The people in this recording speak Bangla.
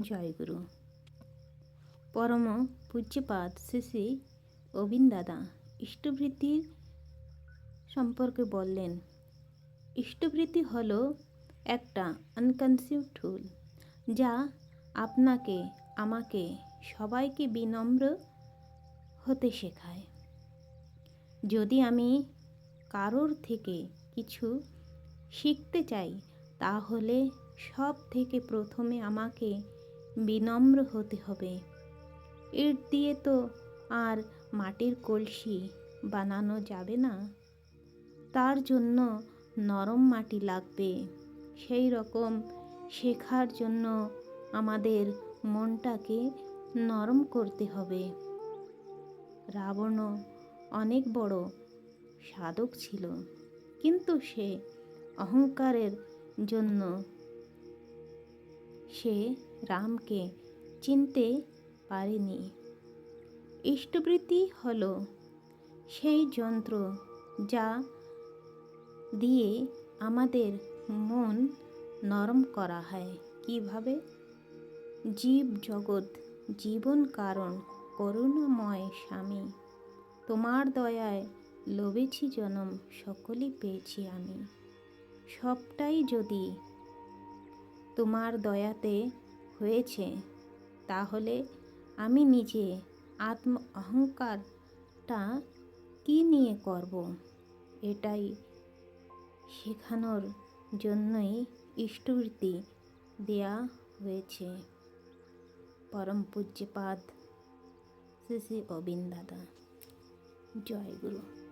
জয়গুরু। পরম পূজ্যপাদ শ্রী শ্রী অবিন দাদা ইষ্টবৃত্তির সম্পর্কে বললেন ইষ্টবৃত্তি হলো একটা আনকনসিভ টুল যা আপনাকে, আমাকে, সবাইকে বিনম্র হতে শেখায়। যদি আমি কারোর থেকে কিছু শিখতে চাই, তাহলে সব থেকে প্রথমে আমাকে বিনম্র হতে হবে। ইট দিয়ে তো আর মাটির কলসি বানানো যাবে না। তার জন্য নরম মাটি লাগবে। সেই রকম শেখার জন্য আমাদের মনটাকে নরম করতে হবে। রাবণ অনেক বড় সাধক ছিল, কিন্তু সে অহংকারের জন্য সে রামকে চিনতে পারেনি। ইষ্টবৃত্তি হল সেই যন্ত্র যা দিয়ে আমাদের মন নরম করা হয়। কীভাবে? জীব জগৎ জীবন কারণ, করুণাময় স্বামী। তোমার দয়ায় লোভেছি জনম, সকলই পেয়েছি আমি। সবটাই যদি তোমার দয়াতে হয়েছে, তাহলে আমি নিজে আত্ম অহংকারটা কী নিয়ে করব? এটাই শেখানোর জন্যই ইষ্টবৃত্তি দেয়া হয়েছে। পরম পূজ্যপাদ শ্রী শ্রী অবিন দাদা জয় গুরু।